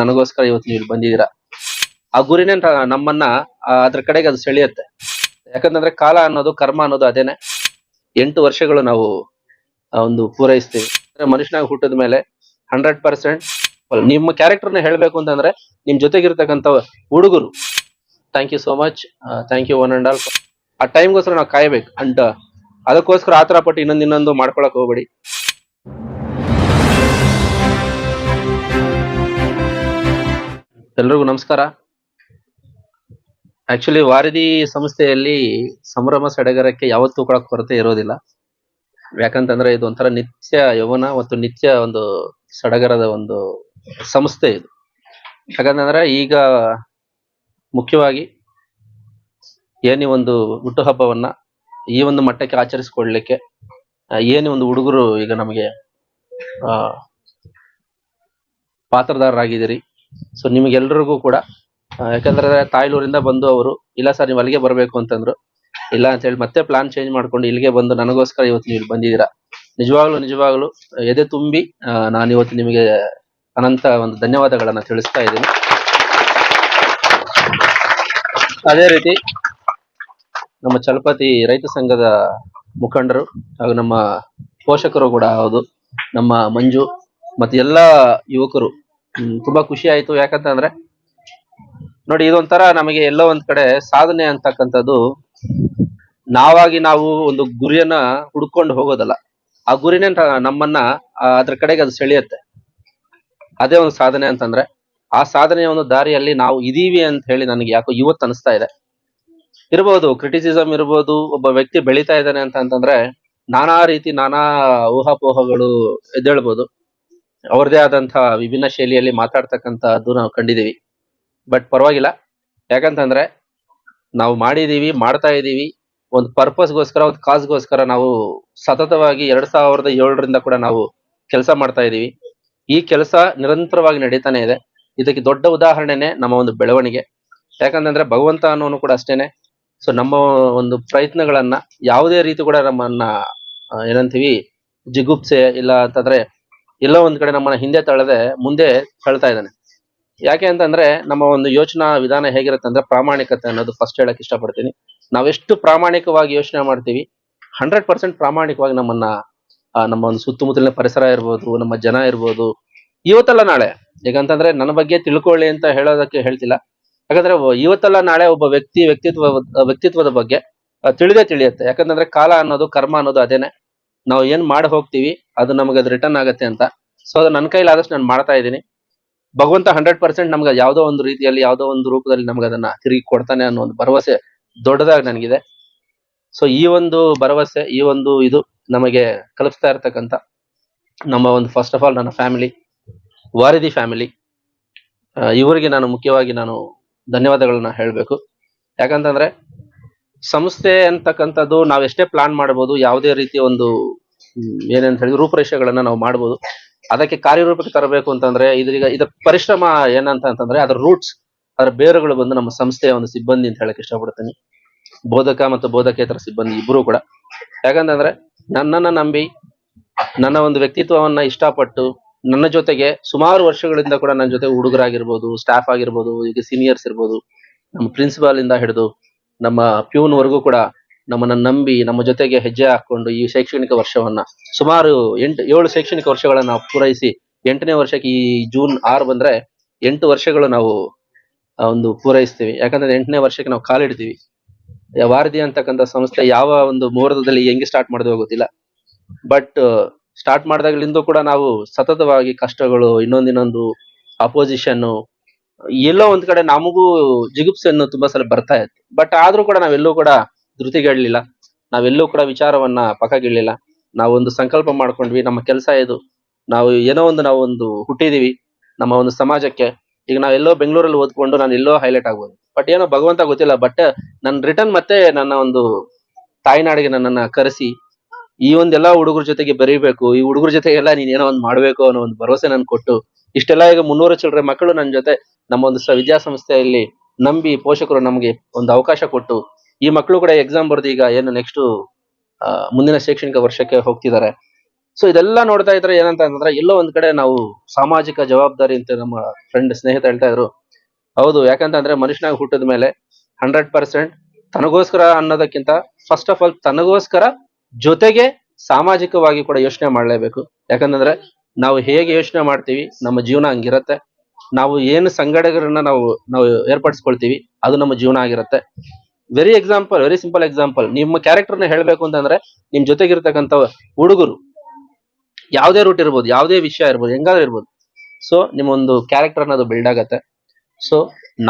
ನನಗೋಸ್ಕರ ಇವತ್ತು ನೀವು ಬಂದಿದ್ದೀರಾ? ಆ ಗುರಿನೇ ನಮ್ಮನ್ನ ಅದ್ರ ಕಡೆಗೆ ಅದು ಸೆಳೆಯುತ್ತೆ. ಯಾಕಂತಂದ್ರೆ ಕಾಲ ಅನ್ನೋದು, ಕರ್ಮ ಅನ್ನೋದು ಅದೇನೆ. ಎಂಟು ವರ್ಷಗಳು ನಾವು ಒಂದು ಪೂರೈಸ್ತೀವಿ. ಅಂದ್ರೆ ಮನುಷ್ಯನಾಗಿ ಹುಟ್ಟಿದ ಮೇಲೆ ಹಂಡ್ರೆಡ್ ಪರ್ಸೆಂಟ್ ನಿಮ್ಮ ಕ್ಯಾರೆಕ್ಟರ್ನ ಹೇಳಬೇಕು ಅಂತಂದ್ರೆ, ನಿಮ್ ಜೊತೆಗಿರ್ತಕ್ಕಂಥ ಹುಡುಗರು. Thank you so much thank you one and all ಆ ಟೈಮ್ಗೋಸ್ಕರ ನಾವು ಕಾಯ್ಬೇಕು. ಅಂಡ್ ಅದಕ್ಕೋಸ್ಕರ ಆತರ ಪಟ್ಟು ಇನ್ನೊಂದು ಇನ್ನೊಂದು ಮಾಡ್ಕೊಳಕ್ ಹೋಗ್ಬೇಡಿ. ಎಲ್ರಿಗೂ ನಮಸ್ಕಾರ. ಆಕ್ಚುಲಿ ವಾರದಿ ಸಂಸ್ಥೆಯಲ್ಲಿ ಸಂಭ್ರಮ ಸಡಗರಕ್ಕೆ ಯಾವತ್ತೂ ಕೂಡ ಕೊರತೆ ಇರೋದಿಲ್ಲ. ಯಾಕಂತಂದ್ರೆ ಇದು ಒಂಥರ ನಿತ್ಯ ಯೌವನ ಮತ್ತು ನಿತ್ಯ ಒಂದು ಸಡಗರದ ಒಂದು ಸಂಸ್ಥೆ ಇದು. ಯಾಕಂತಂದ್ರೆ ಈಗ ಮುಖ್ಯವಾಗಿ ಏನೇ ಒಂದು ಹುಟ್ಟುಹಬ್ಬವನ್ನ ಈ ಒಂದು ಮಟ್ಟಕ್ಕೆ ಆಚರಿಸಿಕೊಳ್ಳಲಿಕ್ಕೆ ಏನೇ ಒಂದು ಹುಡುಗರು ಈಗ ನಮಗೆ ಪಾತ್ರದಾರರಾಗಿದ್ದೀರಿ ಸೊ ನಿಮಗೆಲ್ರಿಗೂ ಕೂಡ ಯಾಕಂದ್ರೆ ತಾಯ್ಲೂರಿಂದ ಬಂದು ಅವರು, ಇಲ್ಲ ಸರ್, ನೀವು ಅಲ್ಲಿಗೆ ಬರಬೇಕು ಅಂತಂದ್ರು, ಇಲ್ಲ ಅಂತ ಹೇಳಿ ಮತ್ತೆ ಪ್ಲಾನ್ ಚೇಂಜ್ ಮಾಡ್ಕೊಂಡು ಇಲ್ಲಿಗೆ ಬಂದು ನನಗೋಸ್ಕರ ಇವತ್ತು ನೀವು ಬಂದಿದ್ದೀರಾ. ನಿಜವಾಗ್ಲೂ ನಿಜವಾಗ್ಲೂ, ಎದೆ ತುಂಬಿ ನಾನು ಇವತ್ತು ನಿಮಗೆ ಅನಂತ ಒಂದು ಧನ್ಯವಾದಗಳನ್ನ ತಿಳಿಸ್ತಾ ಇದ್ದೀನಿ. ಅದೇ ರೀತಿ, ನಮ್ಮ ಚಲಪತಿ ರೈತ ಸಂಘದ ಮುಖಂಡರು ಹಾಗೂ ನಮ್ಮ ಪೋಷಕರು ಕೂಡ ಹೌದು, ನಮ್ಮ ಮಂಜು, ಮತ್ತೆ ಎಲ್ಲ ಯುವಕರು ತುಂಬಾ ಖುಷಿ ಆಯ್ತು. ಯಾಕಂತಂದ್ರೆ, ನೋಡಿ ಇದೊಂಥರ ನಮಗೆ ಎಲ್ಲೋ ಒಂದ್ ಕಡೆ ಸಾಧನೆ ಅಂತಕ್ಕಂಥದ್ದು, ನಾವಾಗಿ ನಾವು ಒಂದು ಗುರಿಯನ್ನ ಹುಡ್ಕೊಂಡು ಹೋಗೋದಲ್ಲ. ಆ ಗುರಿನೇ ನಮ್ಮನ್ನ ಅದ್ರ ಕಡೆಗೆ ಅದು ಸೆಳೆಯುತ್ತೆ. ಅದೇ ಒಂದು ಸಾಧನೆ ಅಂತಂದ್ರೆ, ಆ ಸಾಧನೆಯ ಒಂದು ದಾರಿಯಲ್ಲಿ ನಾವು ಇದೀವಿ ಅಂತ ಹೇಳಿ ನನಗೆ ಯಾಕೋ ಇವತ್ತು ಅನಿಸ್ತಾ ಇದೆ. ಇರ್ಬೋದು ಕ್ರಿಟಿಸಿಸಮ್ ಇರ್ಬೋದು, ಒಬ್ಬ ವ್ಯಕ್ತಿ ಬೆಳೀತಾ ಇದ್ದಾನೆ ಅಂತ ಅಂತಂದ್ರೆ, ನಾನಾ ರೀತಿ ನಾನಾ ಊಹಾಪೋಹಗಳು ಎದ್ದೇಳ್ಬೋದು. ಅವ್ರದೇ ಆದಂತಹ ವಿಭಿನ್ನ ಶೈಲಿಯಲ್ಲಿ ಮಾತಾಡ್ತಕ್ಕಂಥದ್ದು ನಾವು ಕಂಡಿದ್ದೀವಿ. ಬಟ್ ಪರವಾಗಿಲ್ಲ. ಯಾಕಂತಂದ್ರೆ ನಾವು ಮಾಡಿದೀವಿ ಮಾಡ್ತಾ ಇದೀವಿ ಒಂದು ಪರ್ಪಸ್ಗೋಸ್ಕರ, ಒಂದು ಕಾಸ್ಗೋಸ್ಕರ ನಾವು ಸತತವಾಗಿ ಎರಡ್ ಸಾವಿರದ ಏಳರಿಂದ ಕೂಡ ನಾವು ಕೆಲಸ ಮಾಡ್ತಾ ಇದೀವಿ ಈ ಕೆಲಸ ನಿರಂತರವಾಗಿ ನಡೀತಾನೆ ಇದೆ. ಇದಕ್ಕೆ ದೊಡ್ಡ ಉದಾಹರಣೆನೆ ನಮ್ಮ ಒಂದು ಬೆಳವಣಿಗೆ. ಯಾಕಂತಂದ್ರೆ ಭಗವಂತ ಅನ್ನೋನು ಕೂಡ ಅಷ್ಟೇನೆ. ಸೊ ನಮ್ಮ ಒಂದು ಪ್ರಯತ್ನಗಳನ್ನ ಯಾವುದೇ ರೀತಿ ಕೂಡ ನಮ್ಮನ್ನ ಏನಂತೀವಿ, ಜಿಗುಪ್ಸೆ, ಇಲ್ಲ ಅಂತಂದ್ರೆ ಎಲ್ಲೋ ಒಂದ್ ಕಡೆ ನಮ್ಮನ್ನ ಹಿಂದೆ ತಳ್ಳದೆ ಮುಂದೆ ತಳ್ತಾ ಇದ್ದಾನೆ. ಯಾಕೆ ಅಂತಂದ್ರೆ ನಮ್ಮ ಒಂದು ಯೋಚನಾ ವಿಧಾನ ಹೇಗಿರುತ್ತೆ ಅಂದ್ರೆ ಪ್ರಾಮಾಣಿಕತೆ ಅನ್ನೋದು ಫಸ್ಟ್ ಹೇಳಕ್ ಇಷ್ಟಪಡ್ತೀನಿ. ನಾವೆಷ್ಟು ಪ್ರಾಮಾಣಿಕವಾಗಿ ಯೋಚನೆ ಮಾಡ್ತೀವಿ ಹಂಡ್ರೆಡ್ ಪರ್ಸೆಂಟ್ ಪ್ರಾಮಾಣಿಕವಾಗಿ ನಮ್ಮನ್ನ ನಮ್ಮ ಒಂದು ಸುತ್ತಮುತ್ತಲಿನ ಪರಿಸರ ಇರ್ಬೋದು, ನಮ್ಮ ಜನ ಇರ್ಬೋದು, ಇವತ್ತಲ್ಲ ನಾಳೆ. ಯಾಕಂತಂದ್ರೆ ನನ್ನ ಬಗ್ಗೆ ತಿಳ್ಕೊಳ್ಳಿ ಅಂತ ಹೇಳೋದಕ್ಕೆ ಹೇಳ್ತಿಲ್ಲ. ಯಾಕಂದ್ರೆ ಇವತ್ತಲ್ಲ ನಾಳೆ ಒಬ್ಬ ವ್ಯಕ್ತಿ ವ್ಯಕ್ತಿತ್ವ, ವ್ಯಕ್ತಿತ್ವದ ಬಗ್ಗೆ ತಿಳಿದೇ ತಿಳಿಯುತ್ತೆ. ಯಾಕಂತಂದ್ರೆ ಕಾಲ ಅನ್ನೋದು, ಕರ್ಮ ಅನ್ನೋದು ಅದೇನೆ. ನಾವು ಏನ್ ಮಾಡಿ ಹೋಗ್ತೀವಿ, ಅದು ನಮಗೆ ಅದು ರಿಟರ್ನ್ ಆಗತ್ತೆ ಅಂತ. ಸೊ ಅದು ನನ್ನ ಕೈಲಾದಷ್ಟು ನಾನು ಮಾಡ್ತಾ ಇದ್ದೀನಿ. ಭಗವಂತ ಹಂಡ್ರೆಡ್ ಪರ್ಸೆಂಟ್ ನಮ್ಗೆ ಯಾವುದೋ ಒಂದು ರೀತಿಯಲ್ಲಿ, ಯಾವುದೋ ಒಂದು ರೂಪದಲ್ಲಿ ನಮ್ಗೆ ಅದನ್ನ ತಿರುಗಿ ಕೊಡ್ತಾನೆ ಅನ್ನೋ ಒಂದು ಭರವಸೆ ದೊಡ್ಡದಾಗಿ ನನಗಿದೆ. ಸೊ ಈ ಒಂದು ಭರವಸೆ, ಈ ಒಂದು ಇದು ನಮಗೆ ಕಲಿಸ್ತಾ ಇರ್ತಕ್ಕಂಥ ನಮ್ಮ ಒಂದು ಫಸ್ಟ್ ಆಫ್ ಆಲ್ ನನ್ನ ಫ್ಯಾಮಿಲಿ ವಾರಿದಿ ಫ್ಯಾಮಿಲಿ ಇವರಿಗೆ ನಾನು ಮುಖ್ಯವಾಗಿ ನಾನು ಧನ್ಯವಾದಗಳನ್ನ ಹೇಳಬೇಕು. ಯಾಕಂತಂದ್ರೆ ಸಂಸ್ಥೆ ಅಂತಕ್ಕಂಥದ್ದು ಎಷ್ಟೇ ಪ್ಲಾನ್ ಮಾಡ್ಬೋದು, ಯಾವುದೇ ರೀತಿಯ ಒಂದು ಏನಂತ ಹೇಳಿದ್ರು ರೂಪರೇಷೆಗಳನ್ನ ನಾವು ಮಾಡ್ಬೋದು. ಅದಕ್ಕೆ ಕಾರ್ಯರೂಪಕ್ಕೆ ತರಬೇಕು ಅಂತಂದ್ರೆ ಇದ್ರೀಗ ಇದ ಪರಿಶ್ರಮ ಏನಂತ ಅಂತಂದ್ರೆ ಅದರ ರೂಟ್ಸ್ ಅದರ ಬೇರುಗಳು ಬಂದು ನಮ್ಮ ಸಂಸ್ಥೆಯ ಒಂದು ಸಿಬ್ಬಂದಿ ಅಂತ ಹೇಳಕ್ ಇಷ್ಟಪಡ್ತೀನಿ. ಬೋಧಕ ಮತ್ತು ಬೋಧಕೇತರ ಸಿಬ್ಬಂದಿ ಇಬ್ಬರು ಕೂಡ. ಯಾಕಂತಂದ್ರೆ ನನ್ನನ್ನ ನಂಬಿ, ನನ್ನ ಒಂದು ವ್ಯಕ್ತಿತ್ವವನ್ನ ಇಷ್ಟಪಟ್ಟು, ನನ್ನ ಜೊತೆಗೆ ಸುಮಾರು ವರ್ಷಗಳಿಂದ ಕೂಡ ನನ್ನ ಜೊತೆ ಹುಡುಗರಾಗಿರ್ಬೋದು ಸ್ಟಾಫ್ ಆಗಿರ್ಬೋದು, ಈಗ ಸೀನಿಯರ್ಸ್ ಇರ್ಬೋದು, ನಮ್ಮ ಪ್ರಿನ್ಸಿಪಾಲ್ ಇಂದ ಹಿಡಿದು ನಮ್ಮ ಪ್ಯೂನ್ ವರೆಗೂ ಕೂಡ ನಮ್ಮನ್ನ ನಂಬಿ ನಮ್ಮ ಜೊತೆಗೆ ಹೆಜ್ಜೆ ಹಾಕೊಂಡು ಈ ಶೈಕ್ಷಣಿಕ ವರ್ಷವನ್ನ ಸುಮಾರು ಎಂಟು, ಏಳು ಶೈಕ್ಷಣಿಕ ವರ್ಷಗಳನ್ನ ನಾವು ಪೂರೈಸಿ ಎಂಟನೇ ವರ್ಷಕ್ಕೆ ಈ ಜೂನ್ ಆರು ಬಂದ್ರೆ ಎಂಟು ವರ್ಷಗಳು ನಾವು ಒಂದು ಪೂರೈಸ್ತೀವಿ. ಯಾಕಂದ್ರೆ ಎಂಟನೇ ವರ್ಷಕ್ಕೆ ನಾವು ಕಾಲಿಡ್ತೀವಿ ವಾರದಿ ಅಂತಕ್ಕಂಥ ಸಂಸ್ಥೆ ಯಾವ ಒಂದು ಮುಹೂರ್ತದಲ್ಲಿ ಹೆಂಗೆ ಸ್ಟಾರ್ಟ್ ಮಾಡಿದ್ವೋ ಗೊತ್ತಿಲ್ಲ ಬಟ್ ಸ್ಟಾರ್ಟ್ ಮಾಡಿದಾಗಲಿಂದ ಕೂಡ ನಾವು ಸತತವಾಗಿ ಕಷ್ಟಗಳು, ಇನ್ನೊಂದಿನೊಂದು ಅಪೋಸಿಷನ್ ಎಲ್ಲೋ ಒಂದ್ ಕಡೆ ನಮಗೂ ಜಿಗುಪ್ಸೆಯನ್ನು ತುಂಬಾ ಸಲ ಬರ್ತಾ ಇತ್ತು. ಬಟ್ ಆದ್ರೂ ಕೂಡ ನಾವೆಲ್ಲೂ ಕೂಡ ಧೃತಿಗೇಳಲಿಲ್ಲ. ನಾವೆಲ್ಲೂ ಕೂಡ ವಿಚಾರವನ್ನ ಪಕ್ಕಗಿಡ್ಲಿಲ್ಲ. ನಾವೊಂದು ಸಂಕಲ್ಪ ಮಾಡ್ಕೊಂಡ್ವಿ. ನಮ್ಮ ಕೆಲಸ ಇದು. ನಾವು ಏನೋ ಒಂದು ನಾವು ಒಂದು ಹುಟ್ಟಿದೀವಿ ನಮ್ಮ ಒಂದು ಸಮಾಜಕ್ಕೆ. ಈಗ ನಾವೆಲ್ಲೋ ಬೆಂಗಳೂರಲ್ಲಿ ಓದ್ಕೊಂಡು ನಾನು ಎಲ್ಲೋ ಹೈಲೈಟ್ ಆಗ್ಬೋದು. ಬಟ್ ಏನೋ ಭಗವಂತ ಗೊತ್ತಿಲ್ಲ. ಬಟ್ ನನ್ನ ರಿಟರ್ನ್ ಮತ್ತೆ ನನ್ನ ಒಂದು ತಾಯ್ನಾಡಿಗೆ ನನ್ನನ್ನ ಕರೆಸಿ ಈ ಒಂದೆಲ್ಲ ಹುಡುಗರ ಜೊತೆಗೆ ಬೆರೀಬೇಕು. ಈ ಹುಡುಗರ ಜೊತೆಗೆಲ್ಲ ನೀನ್ ಏನೋ ಒಂದು ಮಾಡ್ಬೇಕು ಅನ್ನೋ ಒಂದು ಭರವಸೆ ನನ್ ಕೊಟ್ಟು ಇಷ್ಟೆಲ್ಲ ಈಗ ಮುನ್ನೂರು ಚಿಲ್ಲರೆ ಮಕ್ಕಳು ನನ್ನ ಜೊತೆ ನಮ್ಮ ಒಂದು ವಿದ್ಯಾಸಂಸ್ಥೆಯಲ್ಲಿ ನಂಬಿ ಪೋಷಕರು ನಮಗೆ ಒಂದು ಅವಕಾಶ ಕೊಟ್ಟು ಈ ಮಕ್ಕಳು ಕೂಡ ಎಕ್ಸಾಮ್ ಬರೆದು ಈಗ ಏನು ನೆಕ್ಸ್ಟ್ ಮುಂದಿನ ಶೈಕ್ಷಣಿಕ ವರ್ಷಕ್ಕೆ ಹೋಗ್ತಿದ್ದಾರೆ. ಸೊ ಇದೆಲ್ಲ ನೋಡ್ತಾ ಇದ್ರೆ ಏನಂತ ಅಂದ್ರೆ ಎಲ್ಲೋ ಒಂದ್ ಕಡೆ ನಾವು ಸಾಮಾಜಿಕ ಜವಾಬ್ದಾರಿ ಅಂತ ನಮ್ಮ ಫ್ರೆಂಡ್ ಸ್ನೇಹಿತ ಹೇಳ್ತಾ ಇದ್ರು. ಹೌದು, ಯಾಕಂತಂದ್ರೆ ಮನುಷ್ಯನಾಗ ಹುಟ್ಟಿದ ಮೇಲೆ ಹಂಡ್ರೆಡ್ ಪರ್ಸೆಂಟ್ ತನಗೋಸ್ಕರ ಅನ್ನೋದಕ್ಕಿಂತ ಫಸ್ಟ್ ಆಫ್ ಆಲ್ ತನಗೋಸ್ಕರ ಜೊತೆಗೆ ಸಾಮಾಜಿಕವಾಗಿ ಕೂಡ ಯೋಚನೆ ಮಾಡಲೇಬೇಕು. ಯಾಕಂತಂದ್ರೆ ನಾವು ಹೇಗೆ ಯೋಚನೆ ಮಾಡ್ತೀವಿ, ನಮ್ಮ ಜೀವನ ಹಂಗಿರತ್ತೆ. ನಾವು ಏನು ಸಂಘಟಕರನ್ನ ನಾವು ನಾವು ಏರ್ಪಡಿಸ್ಕೊಳ್ತೀವಿ, ಅದು ನಮ್ಮ ಜೀವನ ಆಗಿರುತ್ತೆ. Very example very simple example ನಿಮ್ಮ ಕ್ಯಾರೆಕ್ಟರ್ನ ಹೇಳ್ಬೇಕು ಅಂತಂದ್ರೆ, ನಿಮ್ ಜೊತೆಗಿರ್ತಕ್ಕಂಥ ಹುಡುಗರು, ಯಾವುದೇ ರೂಟ್ ಇರ್ಬೋದು, ಯಾವುದೇ ವಿಷಯ ಇರ್ಬೋದು, ಹೆಂಗಾದ್ರೂ ಇರ್ಬೋದು. ಸೊ ನಿಮ್ಮ ಒಂದು ಕ್ಯಾರೆಕ್ಟರ್ ಅನ್ನೋದು ಬಿಲ್ಡ್ ಆಗತ್ತೆ. ಸೊ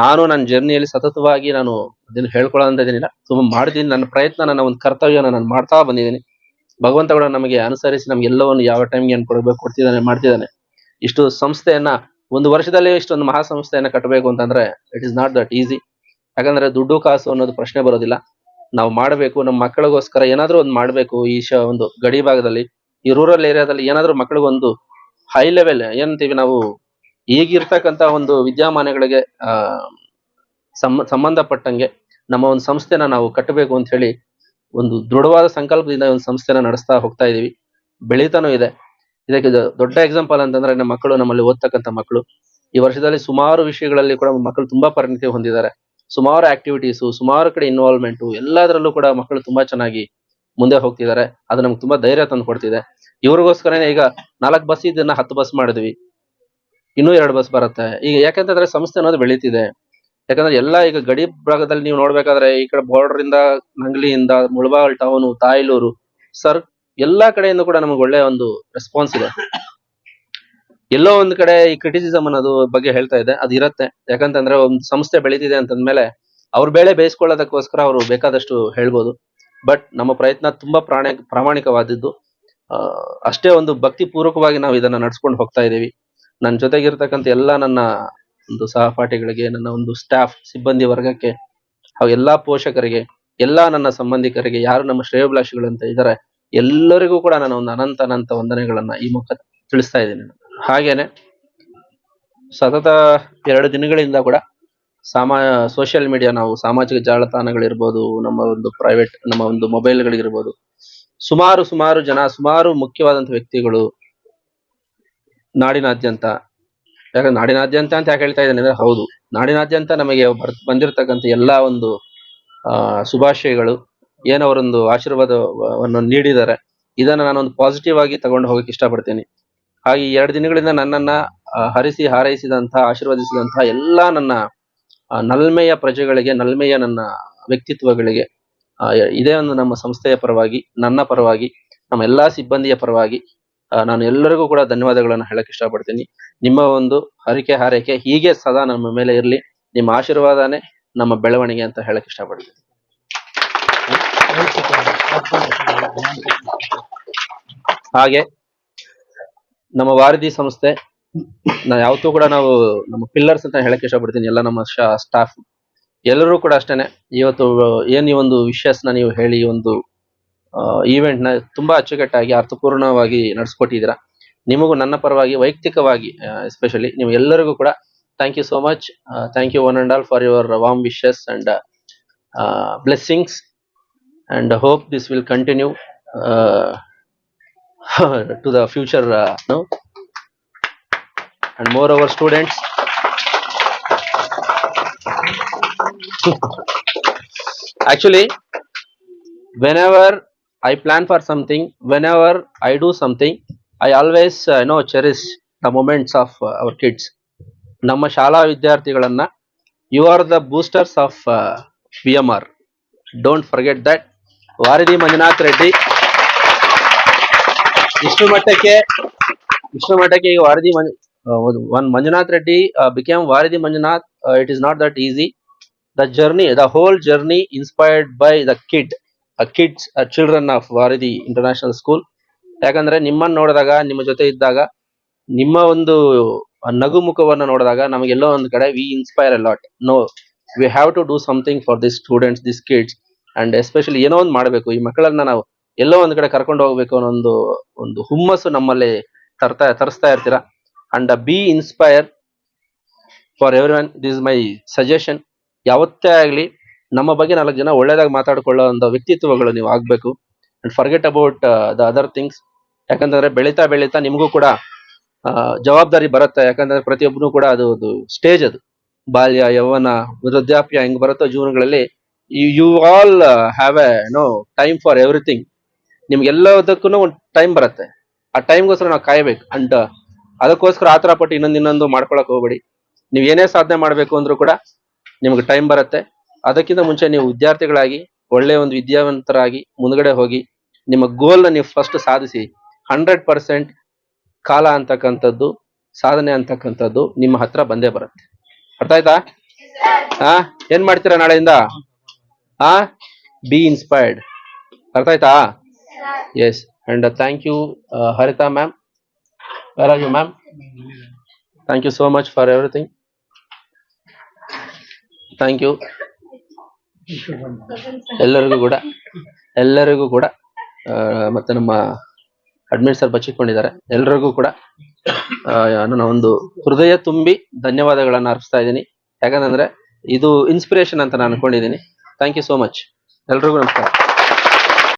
ನಾನು ನನ್ನ ಜರ್ನಿಯಲ್ಲಿ ಸತತವಾಗಿ ನಾನು ಅದನ್ನು ಹೇಳ್ಕೊಳ್ಳೋ ಅಂತ ಏನಿಲ್ಲ ತುಂಬ ಮಾಡ್ತೀನಿ. ನನ್ನ ಪ್ರಯತ್ನ, ನನ್ನ ಒಂದು ಕರ್ತವ್ಯನ ನಾನು ಮಾಡ್ತಾ ಬಂದಿದ್ದೀನಿ. ಭಗವಂತ ಕೂಡ ನಮಗೆ ಅನುಸರಿಸಿ ನಮ್ಗೆ ಎಲ್ಲವನ್ನು ಯಾವ ಟೈಮ್ಗೆ ಏನ್ ಕೊಡಬೇಕು ಕೊಡ್ತಿದ್ದಾನೆ, ಮಾಡ್ತಿದ್ದಾನೆ. ಇಷ್ಟು ಸಂಸ್ಥೆಯನ್ನ, ಒಂದು ವರ್ಷದಲ್ಲಿ ಇಷ್ಟೊಂದು ಮಹಾಸಂಸ್ಥೆಯನ್ನ ಕಟ್ಟಬೇಕು ಅಂತಂದ್ರೆ it is not that easy ಯಾಕಂದ್ರೆ ದುಡ್ಡು ಕಾಸು ಅನ್ನೋದು ಪ್ರಶ್ನೆ ಬರೋದಿಲ್ಲ. ನಾವು ಮಾಡಬೇಕು, ನಮ್ಮ ಮಕ್ಕಳಿಗೋಸ್ಕರ ಏನಾದ್ರೂ ಒಂದು ಮಾಡಬೇಕು ಈ ಶ, ಒಂದು ಗಡಿ ಭಾಗದಲ್ಲಿ. ಈ ರೂರಲ್ ಏರಿಯಾದಲ್ಲಿ ಏನಾದ್ರೂ ಮಕ್ಕಳಿಗೊಂದು ಹೈ ಲೆವೆಲ್ ಏನಂತೀವಿ ನಾವು ಈಗಿರ್ತಕ್ಕಂತ ಒಂದು ವಿದ್ಯಮಾನಗಳಿಗೆ ಸಂಬಂಧಪಟ್ಟಂಗೆ ನಮ್ಮ ಒಂದು ಸಂಸ್ಥೆನ ನಾವು ಕಟ್ಟಬೇಕು ಅಂತ ಹೇಳಿ ಒಂದು ದೃಢವಾದ ಸಂಕಲ್ಪದಿಂದ ಒಂದು ಸಂಸ್ಥೆನ ನಡೆಸ್ತಾ ಹೋಗ್ತಾ ಇದೀವಿ. ಬೆಳೀತಾನೂ ಇದೆ. ಇದಕ್ಕೆ ಇದು ದೊಡ್ಡ ಎಕ್ಸಾಂಪಲ್ ಅಂತಂದ್ರೆ ನಮ್ಮ ಮಕ್ಕಳು ನಮ್ಮಲ್ಲಿ ಓದ್ತಕ್ಕಂಥ ಮಕ್ಕಳು. ಈ ವರ್ಷದಲ್ಲಿ ಸುಮಾರು ವಿಷಯಗಳಲ್ಲಿ ಕೂಡ ಮಕ್ಕಳು ತುಂಬಾ ಪರಿಣಿತಿ ಹೊಂದಿದ್ದಾರೆ. ಸುಮಾರು ಆಕ್ಟಿವಿಟೀಸು ಸುಮಾರು ಕಡೆ ಇನ್ವಾಲ್ವ್ಮೆಂಟು ಎಲ್ಲದರಲ್ಲೂ ಕೂಡ ಮಕ್ಕಳು ತುಂಬಾ ಚೆನ್ನಾಗಿ ಮುಂದೆ ಹೋಗ್ತಿದ್ದಾರೆ. ಅದು ನಮ್ಗೆ ತುಂಬಾ ಧೈರ್ಯ ತಂದು ಕೊಡ್ತಿದೆ. ಇವ್ರಿಗೋಸ್ಕರನೇ ಈಗ ನಾಲ್ಕು ಬಸ್ ಇದನ್ನ ಹತ್ತು ಬಸ್ ಮಾಡಿದ್ವಿ. ಇನ್ನೂ ಎರಡು ಬಸ್ ಬರುತ್ತೆ. ಈಗ ಯಾಕಂತಂದ್ರೆ ಸಂಸ್ಥೆ ಅನ್ನೋದು ಬೆಳೀತಿದೆ. ಯಾಕಂದ್ರೆ ಎಲ್ಲ ಈಗ ಗಡಿ ಭಾಗದಲ್ಲಿ ನೀವು ನೋಡ್ಬೇಕಾದ್ರೆ ಈ ಕಡೆ ಬಾರ್ಡರ್ ಇಂದ ನಂಗ್ಲಿಯಿಂದ ಮುಳಬಾಗಲ್ ಟೌನ್ ತಾಯ್ಲೂರು ಸರ್ ಎಲ್ಲಾ ಕಡೆಯಿಂದ ಕೂಡ ನಮಗೆ ಒಳ್ಳೆ ಒಂದು ರೆಸ್ಪಾನ್ಸ್ ಇದೆ. ಎಲ್ಲೋ ಒಂದ್ ಕಡೆ ಈ ಕ್ರಿಟಿಸಿಸಮ್ ಅನ್ನೋದು ಬಗ್ಗೆ ಹೇಳ್ತಾ ಇದೆ ಅದು ಇರತ್ತೆ. ಯಾಕಂತಂದ್ರೆ ಒಂದು ಸಂಸ್ಥೆ ಬೆಳೀತಿದೆ ಅಂತಂದ್ಮೇಲೆ ಅವ್ರ ಬೇಳೆ ಬೇಯಿಸ್ಕೊಳ್ಳೋದಕ್ಕೋಸ್ಕರ ಅವರು ಬೇಕಾದಷ್ಟು ಹೇಳ್ಬೋದು. ಬಟ್ ನಮ್ಮ ಪ್ರಯತ್ನ ತುಂಬಾ ಪ್ರಾಣ, ಪ್ರಾಮಾಣಿಕವಾದದ್ದು. ಅಷ್ಟೇ ಒಂದು ಭಕ್ತಿ ಪೂರ್ವಕವಾಗಿ ನಾವು ಇದನ್ನ ನಡ್ಸ್ಕೊಂಡು ಹೋಗ್ತಾ ಇದೀವಿ. ನನ್ನ ಜೊತೆಗಿರ್ತಕ್ಕಂಥ ಎಲ್ಲ ನನ್ನ ಒಂದು ಸಹಪಾಠಿಗಳಿಗೆ, ನನ್ನ ಒಂದು ಸ್ಟಾಫ್ ಸಿಬ್ಬಂದಿ ವರ್ಗಕ್ಕೆ, ಹಾಗೂ ಎಲ್ಲಾ ಪೋಷಕರಿಗೆ, ಎಲ್ಲಾ ನನ್ನ ಸಂಬಂಧಿಕರಿಗೆ, ಯಾರು ನಮ್ಮ ಶ್ರೇಯೋಭಿಲಾಷಿಗಳಂತ ಇದ್ದಾರೆ, ಎಲ್ಲರಿಗೂ ಕೂಡ ನಾನು ಒಂದು ಅನಂತ ಅನಂತ ವಂದನೆಗಳನ್ನ ಈ ಮುಖ ತಿಳಿಸ್ತಾ ಇದ್ದೀನಿ ಹಾಗೇನೆ, ಸತತ ಎರಡು ದಿನಗಳಿಂದ ಕೂಡ ಸಾಮಾ ಸೋಷಿಯಲ್ ಮೀಡಿಯಾ ನಾವು ಸಾಮಾಜಿಕ ಜಾಲತಾಣಗಳಿರ್ಬೋದು, ನಮ್ಮ ಒಂದು ಪ್ರೈವೇಟ್ ನಮ್ಮ ಒಂದು ಮೊಬೈಲ್ಗಳಿಗಿರ್ಬೋದು ಸುಮಾರು ಸುಮಾರು ಜನ, ಸುಮಾರು ಮುಖ್ಯವಾದಂತ ವ್ಯಕ್ತಿಗಳು ನಾಡಿನಾದ್ಯಂತ ಯಾಕಂದ್ರೆ ನಾಡಿನಾದ್ಯಂತ ಅಂತ ಯಾಕೆ ಹೇಳ್ತಾ ಇದ್ದೇನೆ ಅಂದ್ರೆ ಹೌದು. ನಾಡಿನಾದ್ಯಂತ ನಮಗೆ ಬರ್ ಬಂದಿರತಕ್ಕಂತ ಎಲ್ಲಾ ಒಂದು, ಆ, ಶುಭಾಶಯಗಳು ಏನವರೊಂದು ಆಶೀರ್ವಾದವನ್ನು ನೀಡಿದ್ದಾರೆ. ಇದನ್ನ ನಾನೊಂದು ಪಾಸಿಟಿವ್ ಆಗಿ ತಗೊಂಡು ಹೋಗಕ್ಕೆ ಇಷ್ಟಪಡ್ತೀನಿ. ಹಾಗೆ ಎರಡು ದಿನಗಳಿಂದ ನನ್ನನ್ನ ಹರಿಸಿ ಹಾರೈಸಿದಂತಹ ಆಶೀರ್ವದಿಸಿದಂತಹ ಎಲ್ಲಾ ನನ್ನ ನಲ್ಮೆಯ ಪ್ರಜೆಗಳಿಗೆ, ನಲ್ಮೆಯ ನನ್ನ ವ್ಯಕ್ತಿತ್ವಗಳಿಗೆ ಇದೇ ಒಂದು ನಮ್ಮ ಸಂಸ್ಥೆಯ ಪರವಾಗಿ, ನನ್ನ ಪರವಾಗಿ, ನಮ್ಮ ಎಲ್ಲಾ ಸಿಬ್ಬಂದಿಯ ಪರವಾಗಿ ನಾನು ಎಲ್ಲರಿಗೂ ಕೂಡ ಧನ್ಯವಾದಗಳನ್ನು ಹೇಳಕ್ ಇಷ್ಟಪಡ್ತೀನಿ. ನಿಮ್ಮ ಒಂದು ಹರಿಕೆ ಹಾರೈಕೆ ಹೀಗೆ ಸದಾ ನಮ್ಮ ಮೇಲೆ ಇರಲಿ. ನಿಮ್ಮ ಆಶೀರ್ವಾದನೇ ನಮ್ಮ ಬೆಳವಣಿಗೆ ಅಂತ ಹೇಳಕ್ ಇಷ್ಟಪಡ್ತೀನಿ. ಹಾಗೆ ನಮ್ಮ ವಾರಧಿ ಸಂಸ್ಥೆ, ನಾ ಯಾವತ್ತೂ ಕೂಡ ನಾವು ನಮ್ಮ ಪಿಲ್ಲರ್ಸ್ ಅಂತ ಹೇಳಕ್ ಇಷ್ಟಪಡ್ತೀನಿ. ಎಲ್ಲ ನಮ್ಮ ಸ್ಟಾಫ್ ಎಲ್ಲರೂ ಕೂಡ ಅಷ್ಟೇನೆ. ಇವತ್ತು ಏನ್ ಈ ಒಂದು ವಿಷಯಸ್ನ ನೀವು ಹೇಳಿ ಒಂದು ಈವೆಂಟ್ನ ತುಂಬಾ ಅಚ್ಚುಕಟ್ಟಾಗಿ, ಅರ್ಥಪೂರ್ಣವಾಗಿ ನಡೆಸ್ಕೊಟ್ಟಿದ್ದೀರಾ. ನಿಮಗೂ ನನ್ನ ಪರವಾಗಿ ವೈಯಕ್ತಿಕವಾಗಿ ಎಸ್ಪೆಷಲಿ ನೀವು ಎಲ್ಲರಿಗೂ ಕೂಡ thank you so much thank you one and all for your warm wishes and blessings and hope this will continue to the future uh, no and moreover students actually whenever i plan for something whenever i do something i always I know cherish the moments of our kids ನಮ್ಮ ಶಾಲಾ ವಿದ್ಯಾರ್ಥಿಗಳನ್ನ you are the boosters of B M R don't forget that Varadi Manjunath Reddy. Vishnu ಮಠಕ್ಕೆ ವಿಷ್ಣು ಮಠಕ್ಕೆ ಈಗ Varadi Manju one Manjunath Reddy became Varadi Manjunath it is not that easy the journey the whole journey inspired by the kid kids children of Varadi international school ಯಾಕಂದ್ರೆ ನಿಮ್ಮನ್ನ ನೋಡಿದಾಗ, ನಿಮ್ಮ ಜೊತೆ ಇದ್ದಾಗ, ನಿಮ್ಮ ಒಂದು ನಗು ಮುಖವನ್ನು ನೋಡಿದಾಗ ನಮಗೆಲ್ಲೋ ಒಂದು ಕಡೆ we inspire a lot no we have to do something for this students this kids and especially ಏನೋ ಒಂದು ಮಾಡಬೇಕು. ಈ ಮಕ್ಕಳನ್ನ ನಾವು ಎಲ್ಲೋ ಒಂದ್ ಕಡೆ ಕರ್ಕೊಂಡು ಹೋಗ್ಬೇಕು ಅನ್ನೋ ಒಂದು ಒಂದು ಹುಮ್ಮಸ್ಸು ನಮ್ಮಲ್ಲಿ ತರ್ತಾ, ತರಿಸ್ತಾ ಇರ್ತೀರ? And be inspire for everyone this my suggestion ಯಾವತ್ತೇ ಆಗ್ಲಿ ನಮ್ಮ ಬಗ್ಗೆ ನಾಲ್ಕು ಜನ ಒಳ್ಳೇದಾಗಿ ಮಾತಾಡ್ಕೊಳ್ಳೋ ಒಂದು ವ್ಯಕ್ತಿತ್ವಗಳು ನೀವು ಆಗ್ಬೇಕು. And forget about the other things ಯಾಕಂತಂದ್ರೆ ಬೆಳೀತಾ ಬೆಳೀತಾ ನಿಮಗೂ ಕೂಡ ಜವಾಬ್ದಾರಿ ಬರುತ್ತೆ. ಯಾಕಂದ್ರೆ ಪ್ರತಿಯೊಬ್ಬನು ಕೂಡ ಅದು ಒಂದು ಸ್ಟೇಜ್ ಅದು. ಬಾಲ್ಯ, ಯೌವನ, ವೃದ್ಧಾಪ್ಯ ಹೆಂಗ್ ಬರುತ್ತೋ ಜೀವನಗಳಲ್ಲಿ you all have a no time for everything ನಿಮ್ಗೆಲ್ಲದಕ್ಕೂ ಒಂದು ಟೈಮ್ ಬರುತ್ತೆ. ಆ ಟೈಮ್ಗೋಸ್ಕರ ನಾವು ಕಾಯ್ಬೇಕು. ಅಂಡ್ ಅದಕ್ಕೋಸ್ಕರ ಆತರ ಪಟ್ಟು ಇನ್ನೊಂದು ಇನ್ನೊಂದು ಮಾಡ್ಕೊಳಕ್ ಹೋಗ್ಬೇಡಿ. ನೀವು ಏನೇ ಸಾಧನೆ ಮಾಡಬೇಕು ಅಂದ್ರೂ ಕೂಡ ನಿಮ್ಗೆ ಟೈಮ್ ಬರುತ್ತೆ. ಅದಕ್ಕಿಂತ ಮುಂಚೆ ನೀವು ವಿದ್ಯಾರ್ಥಿಗಳಾಗಿ, ಒಳ್ಳೆ ಒಂದು ವಿದ್ಯಾವಂತರಾಗಿ ಮುಂದ್ಗಡೆ ಹೋಗಿ, ನಿಮ್ಮ ಗೋಲ್ನ ನೀವು ಫಸ್ಟ್ ಸಾಧಿಸಿ. ಹಂಡ್ರೆಡ್ ಪರ್ಸೆಂಟ್ ಕಾಲ ಅಂತಕ್ಕಂಥದ್ದು ಸಾಧನೆ ಅಂತಕ್ಕಂಥದ್ದು ನಿಮ್ಮ ಹತ್ರ ಬಂದೇ ಬರುತ್ತೆ. ಅರ್ಥ ಆಯ್ತಾ? ಹಾ ಏನ್ ಮಾಡ್ತೀರಾ ನಾಳೆಯಿಂದ? ಹಾ ಬಿ ಇನ್ಸ್ಪೈರ್ಡ್ ಅರ್ಥ ಆಯ್ತಾ? Yes and thank you Haritha ma'am are you ma'am thank you so much for everything thank you ಎಲ್ಲರಿಗೂ ಕೂಡ ಎಲ್ಲರಿಗೂ ಕೂಡ ಮತ್ತೆ ನಮ್ಮ ಅಡ್ಮಿನ್ ಸರ್ ಬಚ್ಚಿಕೊಂಡಿದ್ದಾರೆ ಎಲ್ರಿಗೂ ಕೂಡ ನನ್ನ ಒಂದು ಹೃದಯ ತುಂಬಿ ಧನ್ಯವಾದಗಳನ್ನು ಅರ್ಪಿಸ್ತಾ ಇದ್ದೀನಿ. ಯಾಕಂತಂದ್ರೆ ಇದು ಇನ್ಸ್ಪಿರೇಷನ್ ಅಂತ ನಾನು ಅನ್ಕೊಂಡಿದ್ದೀನಿ. ಥ್ಯಾಂಕ್ ಯು ಸೋ ಮಚ್ ಎಲ್ರಿಗೂ ನಮಸ್ಕಾರ.